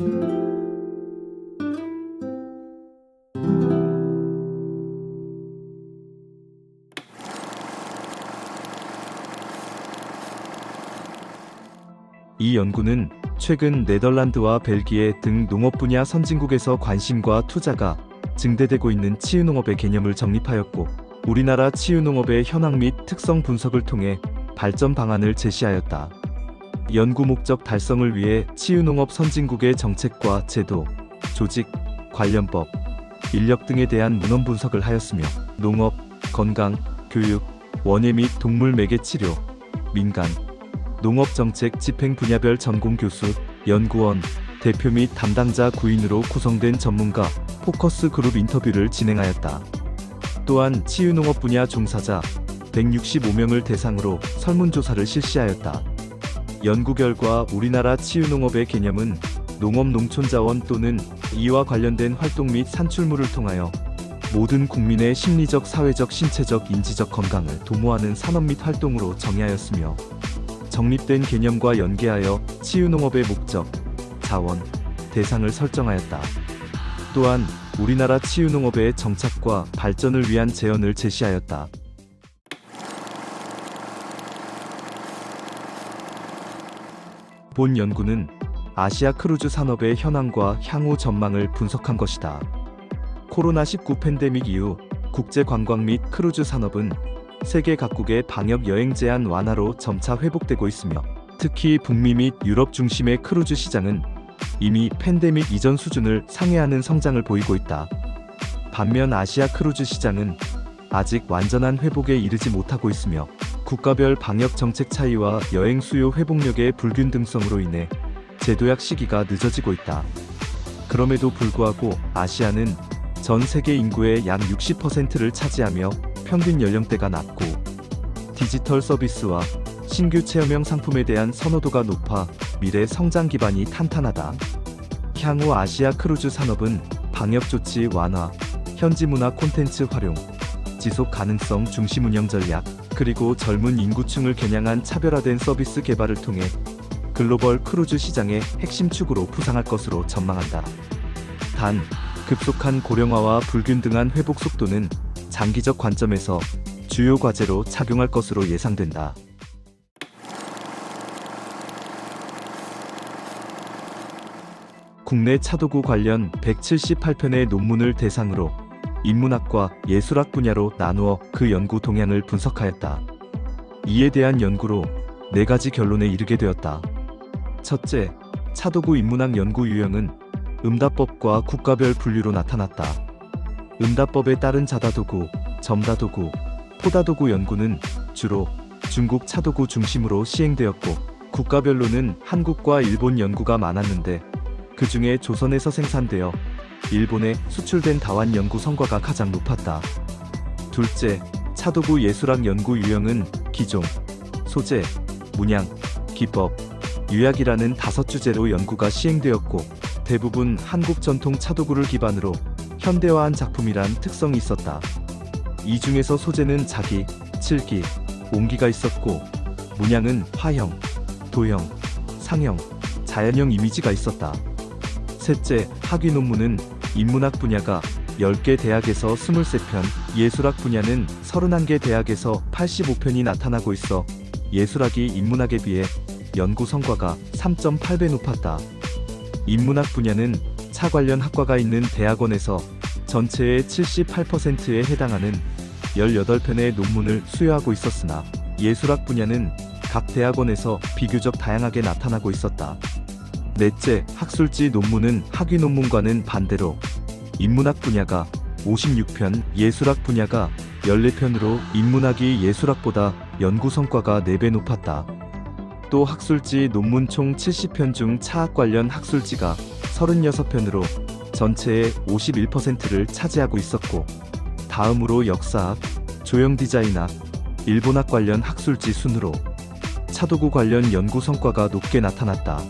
이 연구는 최근 네덜란드와 벨기에 등 농업 분야 선진국에서 관심과 투자가 증대되고 있는 치유농업의 개념을 정립하였고 우리나라 치유농업의 현황 및 특성 분석을 통해 발전 방안을 제시하였다. 연구 목적 달성을 위해 치유농업 선진국의 정책과 제도, 조직, 관련법, 인력 등에 대한 문헌 분석을 하였으며 농업, 건강, 교육, 원예 및 동물 매개 치료, 민간, 농업 정책 집행 분야별 전공 교수, 연구원, 대표 및 담당자 구인으로 구성된 전문가 포커스 그룹 인터뷰를 진행하였다. 또한 치유농업 분야 종사자 165명을 대상으로 설문조사를 실시하였다. 연구 결과 우리나라 치유농업의 개념은 농업 농촌자원 또는 이와 관련된 활동 및 산출물을 통하여 모든 국민의 심리적, 사회적, 신체적, 인지적 건강을 도모하는 산업 및 활동으로 정의하였으며 정립된 개념과 연계하여 치유농업의 목적, 자원, 대상을 설정하였다. 또한 우리나라 치유농업의 정착과 발전을 위한 제언을 제시하였다. 본 연구는 아시아 크루즈 산업의 현황과 향후 전망을 분석한 것이다. 코로나19 팬데믹 이후 국제 관광 및 크루즈 산업은 세계 각국의 방역 여행 제한 완화로 점차 회복되고 있으며 특히 북미 및 유럽 중심의 크루즈 시장은 이미 팬데믹 이전 수준을 상회하는 성장을 보이고 있다. 반면 아시아 크루즈 시장은 아직 완전한 회복에 이르지 못하고 있으며 국가별 방역 정책 차이와 여행 수요 회복력의 불균등성으로 인해 제도약 시기가 늦어지고 있다. 그럼에도 불구하고 아시아는 전 세계 인구의 약 60%를 차지하며 평균 연령대가 낮고 디지털 서비스와 신규 체험형 상품에 대한 선호도가 높아 미래 성장 기반이 탄탄하다. 향후 아시아 크루즈 산업은 방역 조치 완화, 현지 문화 콘텐츠 활용, 지속 가능성 중심 운영 전략, 그리고 젊은 인구층을 겨냥한 차별화된 서비스 개발을 통해 글로벌 크루즈 시장의 핵심 축으로 부상할 것으로 전망한다. 단, 급속한 고령화와 불균등한 회복 속도는 장기적 관점에서 주요 과제로 작용할 것으로 예상된다. 국내 차도구 관련 178편의 논문을 대상으로 인문학과 예술학 분야로 나누어 그 연구 동향을 분석하였다. 이에 대한 연구로 네 가지 결론에 이르게 되었다. 첫째, 차도구 인문학 연구 유형은 음다법과 국가별 분류로 나타났다. 음다법에 따른 자다도구, 점다도구, 포다도구 연구는 주로 중국 차도구 중심으로 시행되었고 국가별로는 한국과 일본 연구가 많았는데 그 중에 조선에서 생산되어 일본에 수출된 다완 연구 성과가 가장 높았다. 둘째, 차도구 예술학 연구 유형은 기종, 소재, 문양, 기법, 유약이라는 다섯 주제로 연구가 시행되었고 대부분 한국 전통 차도구를 기반으로 현대화한 작품이란 특성이 있었다. 이 중에서 소재는 자기, 칠기, 옹기가 있었고 문양은 화형, 도형, 상형, 자연형 이미지가 있었다. 셋째, 학위 논문은 인문학 분야가 10개 대학에서 23편, 예술학 분야는 31개 대학에서 85편이 나타나고 있어 예술학이 인문학에 비해 연구 성과가 3.8배 높았다. 인문학 분야는 차 관련 학과가 있는 대학원에서 전체의 78%에 해당하는 18편의 논문을 수여하고 있었으나 예술학 분야는 각 대학원에서 비교적 다양하게 나타나고 있었다. 넷째, 학술지 논문은 학위 논문과는 반대로 인문학 분야가 56편, 예술학 분야가 14편으로 인문학이 예술학보다 연구 성과가 4배 높았다. 또 학술지 논문 총 70편 중 차학 관련 학술지가 36편으로 전체의 51%를 차지하고 있었고, 다음으로 역사학, 조형 디자인학, 일본학 관련 학술지 순으로 차도구 관련 연구 성과가 높게 나타났다.